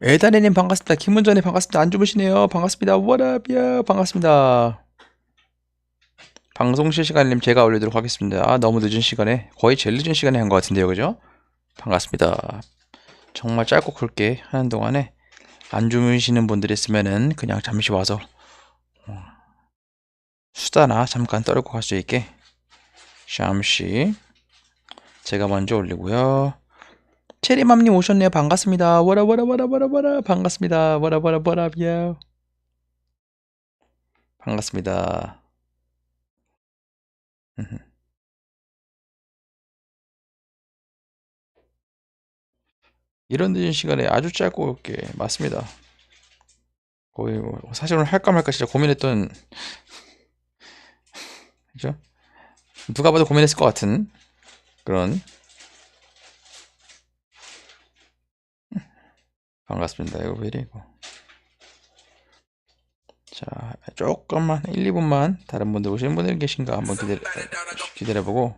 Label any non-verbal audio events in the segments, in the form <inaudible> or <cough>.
에다네님 반갑습니다. 김은전님 반갑습니다. 안 주무시네요. 반갑습니다. 워라비야 반갑습니다. 방송 실시간님 제가 올리도록 하겠습니다. 아 너무 늦은 시간에 거의 제일 늦은 시간에 한 것 같은데요, 그죠? 반갑습니다. 정말 짧고 굵게 하는 동안에 안 주무시는 분들 있으면은 그냥 잠시 와서 어, 수다나 잠깐 떨고 갈 수 있게 잠시 제가 먼저 올리고요. 체리맘님 오셨네요. 반갑습니다. 워라 워라 워라 워라 워라 반갑습니다. 워라 워라 워라 비야 반갑습니다. 이런 늦은 시간에 아주 짧고 굵게 맞습니다. 거의 뭐 사실 오늘 할까 말까 진짜 고민했던 <laughs> 그죠? 누가 봐도 고민했을 것 같은 그런 반갑습니다. 이거 왜 이래 이거. 자, 조금만 1, 2분만 다른 분들 오시는 분들 계신가 한번 기다려 기다려보고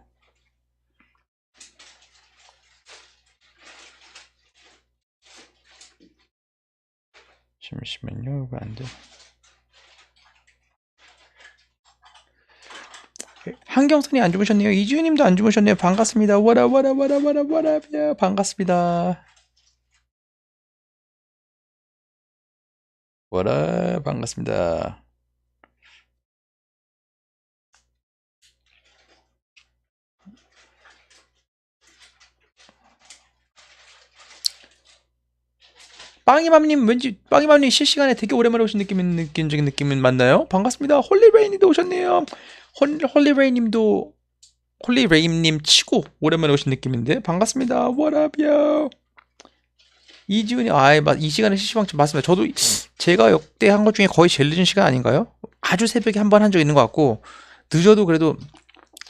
잠시만요. 이거 안 돼. 한경선이 안 주무셨네요. 이주님도 안 주무셨네요. 반갑습니다. 와라 와라 와라 와라 와라 야 반갑습니다. 와라 반갑습니다. 빵이맘님 왠지 빵이맘님 실시간에 되게 오랜만에 오신 느낌 느낌적인 느낌은 맞나요? 반갑습니다. 홀리레인님도 오셨네요. 홀, 홀리레인님도 홀리레인님 치고 오랜만에 오신 느낌인데 반갑습니다. 워라비요. 이지훈이 맞- 이 시간에 실시방송 맞습니다. 저도 제가 역대 한 것 중에 거의 제일 늦은 시간 아닌가요? 아주 새벽에 한 번 한 적 있는 것 같고 늦어도 그래도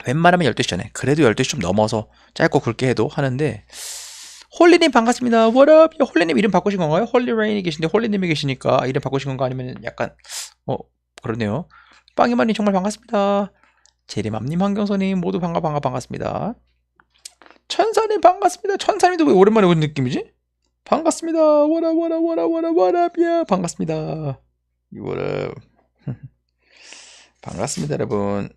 웬만하면 12시 전에 그래도 12시 좀 넘어서 짧고 굵게 해도 하는데 홀리님 반갑습니다. 워럽 홀리님 이름 바꾸신 건가요? 홀리레인이 계신데 홀리님이 계시니까 이름 바꾸신 건가 아니면 약간 어 그러네요. 빵이만님 정말 반갑습니다. 제리맘님 한경선님 모두 반가 반가 반갑습니다. 천사님 반갑습니다. 천사님도 왜 오랜만에 온 느낌이지? 반갑습니다. 워라 워라 워라 워라 워라비야 반갑습니다. 워라 <laughs> 반갑습니다 여러분.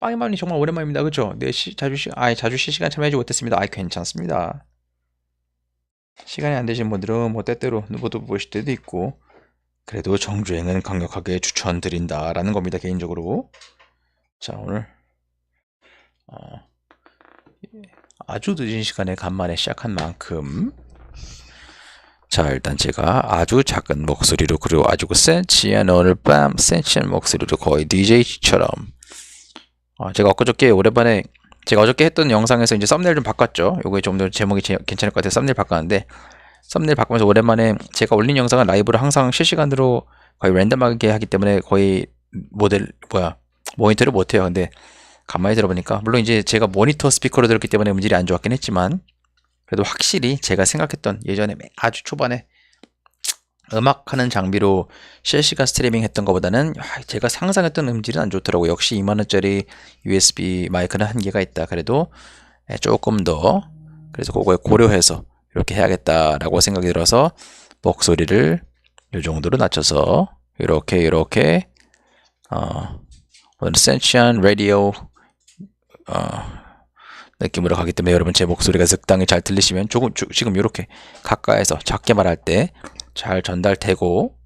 빵이만이 정말 오랜만입니다. 그죠? 네, 시, 자주 시, 아예 자주 실시간 참여하지 못했습니다. 아이 괜찮습니다. 시간이 안 되신 분들은 뭐 때때로 누구도 보실 때도 있고 그래도 정주행은 강력하게 추천드린다 라는 겁니다. 개인적으로. 자 오늘 어, 아주 늦은 시간에 간만에 시작한 만큼 자 일단 제가 아주 작은 목소리로 그리고 아주 그 센치한 오늘 밤 센치한 목소리로 거의 DJ처럼 어, 제가 엊그저께 오랜만에 제가 어저께 했던 영상에서 이제 썸네일 좀 바꿨죠. 요게 좀더 제목이 제- 괜찮을 것 같아서 썸네일 바꿨는데 썸네일 바꾸면서 오랜만에 제가 올린 영상은 라이브로 항상 실시간으로 거의 랜덤하게 하기 때문에 거의 모델 뭐야 모니터를 못 해요. 근데 가만히 들어보니까 물론 이제 제가 모니터 스피커로 들었기 때문에 음질이 안 좋았긴 했지만 그래도 확실히 제가 생각했던 예전에 맨 아주 초반에 음악하는 장비로 실시간 스트리밍 했던 것보다는 아, 제가 상상했던 음질은 안 좋더라고요. 역시 2만원짜리 USB 마이크는 한계가 있다. 그래도 예, 조금 더 그래서 그거에 고려해서 이렇게 해야겠다라고 생각이 들어서 목소리를 이 정도로 낮춰서 이렇게 이렇게 어, 오늘 센치한 라디오 어, 느낌으로 가기 때문에 여러분 제 목소리가 적당히 잘 들리시면 조금 주- 지금 이렇게 가까이서 작게 말할 때 잘 전달되고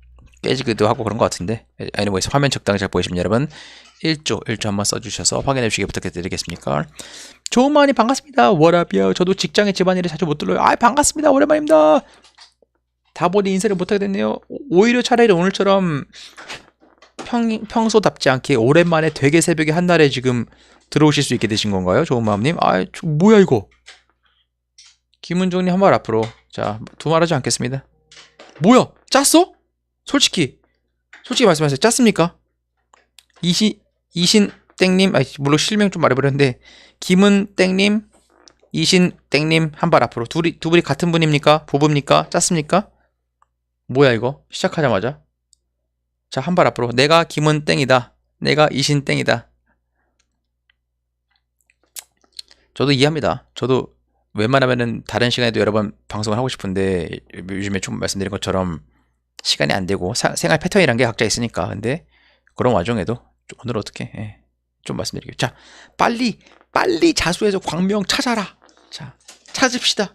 깨지기도 하고 그런 것 같은데 anyways 화면 적당히 잘 보이시면 여러분. 1조 1조 한번 써주셔서 확인해 주시기 부탁드리겠습니까? 조은만이 반갑습니다. 워라비요 저도 직장에 집안일을 자주 못 들러요. 아 반갑습니다. 오랜만입니다. 다 보니 인사를 못하게 됐네요. 오- 오히려 차라리 오늘처럼 평, 평소답지 않게 오랜만에 되게 새벽에 한날에 지금 들어오실 수 있게 되신 건가요? 조은마님? 아 저- 뭐야 이거? 김은종님 한 말 앞으로. 자 두말하지 않겠습니다 뭐야 짰어? 솔직히 솔직히 말씀하세요 짰습니까? 이시 이신 땡님 아 물론 실명 좀 말해버렸는데 김은 땡님 이신 땡님 한 발 앞으로 둘이 두 분이 같은 분입니까? 부부입니까? 짰습니까? 뭐야 이거 시작하자마자 자 한 발 앞으로 내가 김은 땡이다 내가 이신 땡이다 저도 이해합니다 저도 웬만하면은 다른 시간에도 여러 번 방송을 하고 싶은데 요즘에 좀 말씀드린 것처럼 시간이 안 되고 사- 생활 패턴이란 게 각자 있으니까 근데 그런 와중에도 좀 오늘 어떻게 예, 좀 말씀드릴게요 자 빨리 빨리 자수해서 광명 찾아라 자 찾읍시다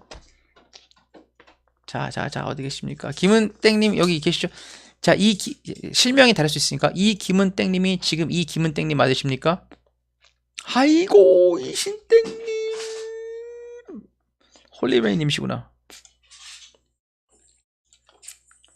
자, 자, 자, 어디 계십니까? 김은땡님 여기 계시죠? 자, 이 기- 실명이 다를 수 있으니까 이 김은땡님이 지금 이 김은땡님 맞으십니까? 아이고 이신땡님 홀리베이님이시구나.